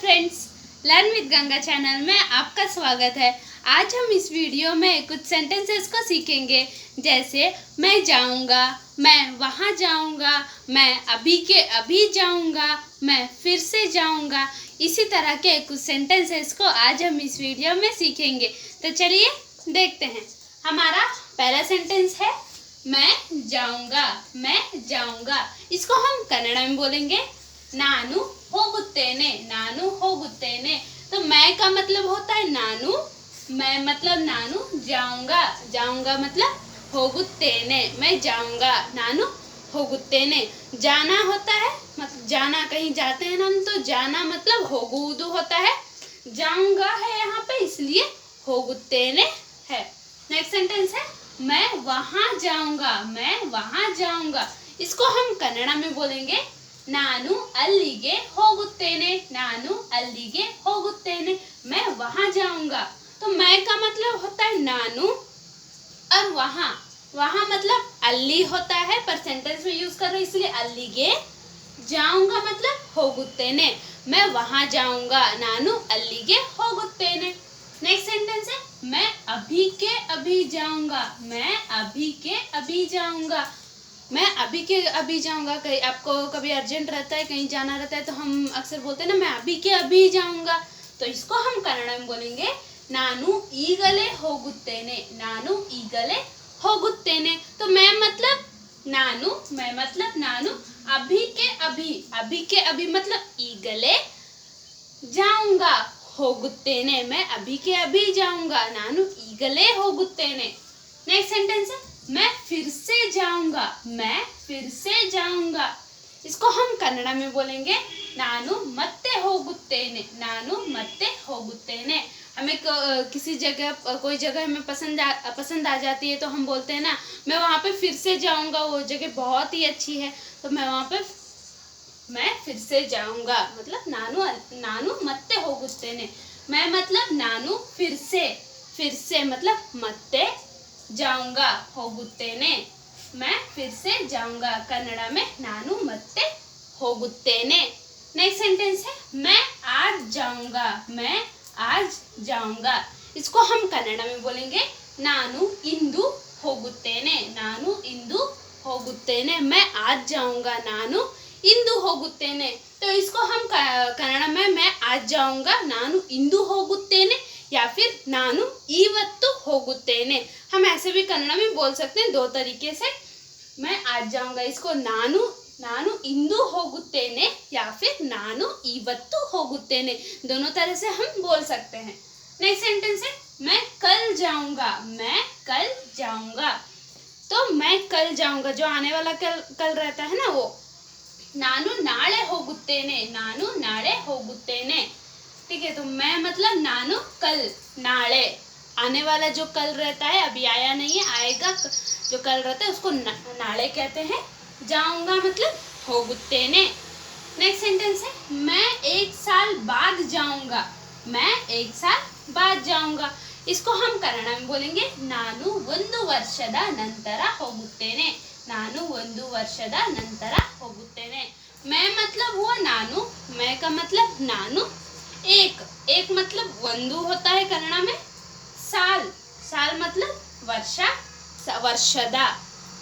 Friends learn with Ganga channel में आपका स्वागत है। आज हम इस वीडियो में कुछ सेंटेंसेस को सीखेंगे। जैसे, मैं जाऊँगा, मैं वहाँ जाऊँगा, मैं अभी के अभी जाऊँगा, मैं फिर से जाऊँगा। इसी तरह के कुछ सेंटेंसेस को आज हम इस वीडियो में सीखेंगे। तो चलिए, देखते हैं। हमारा पहला सेंटेंस है, मैं जाऊँगा मैं जाऊँगा। इसको हम कन्नड़ में बोलेंगे। नानू होगुत्तेने नानू होगुत्तेने। तो मैं का मतलब होता है नानू? मैं मतलब नानू जाऊँगा। जाऊँगा मतलब होगुत्तेने। मैं जाऊँगा। नानू होगुत्तेने। जाना होता है मतलब जाना कहीं जाते हैं ना हम तो जाना मतलब होगुदु होता है। जाऊँगा है यहाँ पे, इसलिए होगुत्तेने है। नेक्स्ट सेंटेंस है, मैं वहाँ जाऊँगा, मैं वहाँ जाऊँगा। इसको हम कन्नड़ा में बोलेंगे ನಾನು ಅಲ್ಲಿಗೆ ಹೋಗುತ್ತೇನೆ, ನಾನು ಅಲ್ಲಿಗೆ ಹೋಗುತ್ತೇನೆ. मैं वहाँ जाऊँगा तो मैं का मतलब होता है नानू और वहाँ। वहाँ मतलब अल्ली होता है, पर सेंटेंस में यूज़ कर रहे इसलिए अल्लीगे जाऊँगा मतलब ಹೋಗುತ್ತೇನೆ मैं वहाँ जाऊँगा, नानू ಅಲ್ಲಿಗೆ ಹೋಗುತ್ತೇನೆ नेक्स्ट सेंटेंस है, मैं अभी के अभी जाऊँगा, मैं अभी के अभी जाऊँगा। मैं अभी के अभी जाऊंगा कहीं आपको कभी अर्जेंट रहता है कहीं जाना रहता है तो हम अक्सर बोलते हैं ना मैं अभी के अभी जाऊंगा तो इसको हम कन्नड़ में बोलेंगे ನಾನು ಈಗಲೇ ಹೋಗುತ್ತೇನೆ ನಾನು ಈಗಲೇ ಹೋಗುತ್ತೇನೆ तो मैं मतलब ನಾನು मैं मतलब ನಾನು अभी के अभी अभी के अभी मतलब ಈಗಲೇ जाऊंगा ಹೋಗುತ್ತೇನೆ मैं अभी के अभी जाऊंगा ನಾನು ಈಗಲೇ ಹೋಗುತ್ತೇನೆ नेक्स्ट सेंटेंस है मैं फिर से जाऊँगा, मैं फिर से जाऊँगा। इसको हम कन्नड़ा में बोलेंगे, नानु मत्ते होगुत्तेने नानु मत्ते होगुत्तेने हमें किसी जगह कोई जगह हमें पसंद आ पसंद आ जाती है तो हम बोलते हैं ना, मैं वहाँ पे फिर से जाऊँगा, वो जगह बहुत ही अच्छी है तो मैं वहाँ पे मैं फिर से जाऊँगा। मतलब नानू नानू मत्ते होगुत्तेने मैं मतलब नानू फिर से फिर से मतलब मत्ते जाऊँगा होगुत्तेने मैं फिर से जाऊँगा, कन्नड़ा में नानू मत्ते होगुत्तेने नेक्स्ट सेंटेंस है, मैं आज जाऊँगा, मैं आज जाऊँगा। इसको हम कन्नड़ा में बोलेंगे, नानू इंदू होगुत्तेने नानू इंदू होगुत्तेने मैं आज जाऊँगा, नानू इंदू होगुत्तेने तो इसको हम कन्नड़ा में मैं आज जाऊँगा, नानू इंदू होगुत्तेने या फिर नानु इवत्तु होगुत्तेने हम ऐसे भी कन्नड़ में बोल सकते हैं दो तरीके से। मैं आज जाऊँगा इसको नानु नानु इंदू होगुत्तेने या फिर नानु इवत्तु होगुत्तेने दोनों तरह से हम बोल सकते हैं। नेक्स्ट सेंटेंस है, मैं कल जाऊँगा, मैं कल जाऊँगा। तो मैं कल जाऊँगा, जो आने वाला कल कल रहता है ना वो। नानु नाड़े होगुत्तेने नानु नाड़े होगुत्तेने ठीक है तो मैं मतलब नानु कल नाले आने वाला जो कल रहता है अभी आया नहीं है आएगा क- जो कल रहता है उसको ना, नाले कहते हैं जाऊंगा मतलब होगुत्तेने नेक्स्ट सेंटेंस है मैं एक साल बाद जाऊंगा मैं एक साल बाद जाऊंगा इसको हम कन्नड़ में बोलेंगे ನಾನು ಒಂದು ವರ್ಷದ ನಂತರ ಹೋಗುತ್ತೇನೆ ನಾನು ಒಂದು ವರ್ಷದ ನಂತರ ಹೋಗುತ್ತೇನೆ मैं मतलब हुआ नानू मैं का मतलब नानू एक एक मतलब ಒಂದು होता है कन्नड़ में साल साल मतलब ವರ್ಷ ಸ- ವರ್ಷದ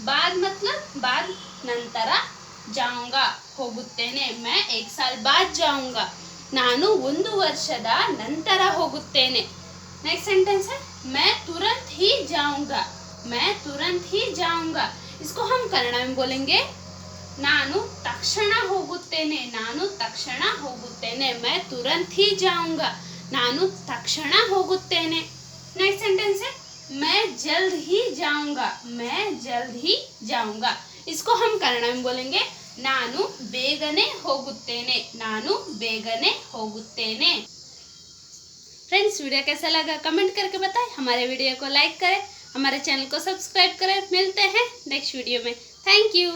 बाद मतलब बाद ನಂತರ जाऊंगा ಹೋಗುತ್ತೇನೆ मैं एक साल बाद जाऊंगा ನಾನು ಒಂದು ವರ್ಷದ ನಂತರ ಹೋಗುತ್ತೇನೆ नेक्स्ट सेंटेंस है मैं तुरंत ही जाऊंगा मैं तुरंत ही जाऊंगा इसको हम कन्नड़ में बोलेंगे ನಾನು ತಕ್ಷಣ ಹೋಗುತ್ತೇನೆ ನಾನು ತಕ್ಷಣ ಹೋಗುತ್ತೇನೆ मैं तुरंत ही जाऊंगा ನಾನು ತಕ್ಷಣ ಹೋಗುತ್ತೇನೆ नेक्स्ट सेंटेंस है मैं जल्द ही जाऊंगा मैं जल्द ही जाऊंगा इसको हम कन्नड़ में बोलेंगे ನಾನು ಬೇಗನೆ ಹೋಗುತ್ತೇನೆ ನಾನು ಬೇಗನೆ ಹೋಗುತ್ತೇನೆ फ्रेंड्स वीडियो कैसा लगा कमेंट करके बताएं हमारे वीडियो को लाइक करें हमारे चैनल को सब्सक्राइब करें मिलते हैं नेक्स्ट वीडियो में थैंक यू